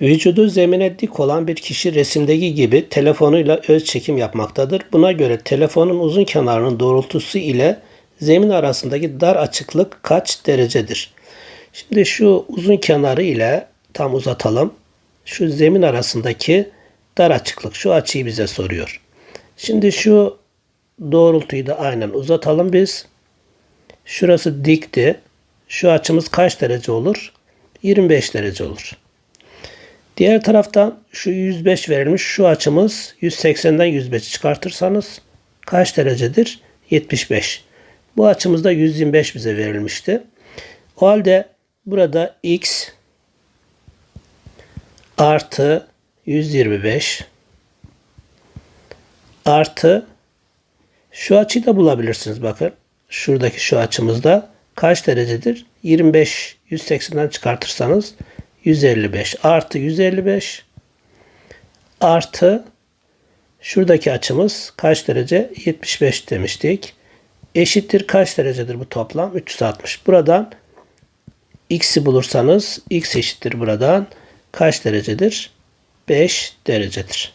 Vücudu zemine dik olan bir kişi resimdeki gibi telefonuyla öz çekim yapmaktadır. Buna göre telefonun uzun kenarının doğrultusu ile zemin arasındaki dar açıklık kaç derecedir? Şimdi şu uzun kenarı ile tam uzatalım. Şu zemin arasındaki dar açıklık şu açıyı bize soruyor. Şimdi şu doğrultuyu da aynen uzatalım biz. Şurası dikti. Şu açımız kaç derece olur? 25 derece olur. Diğer taraftan şu 105 verilmiş. Şu açımız 180'den 105 çıkartırsanız kaç derecedir? 75. Bu açımızda 125 bize verilmişti. O halde burada x artı 125 artı şu açıyı da bulabilirsiniz bakın. Şuradaki şu açımızda kaç derecedir? 25 180'den çıkartırsanız 155 artı 155 artı şuradaki açımız kaç derece? 75 demiştik. Eşittir kaç derecedir bu toplam? 360. Buradan x'i bulursanız x eşittir buradan kaç derecedir? 5 derecedir.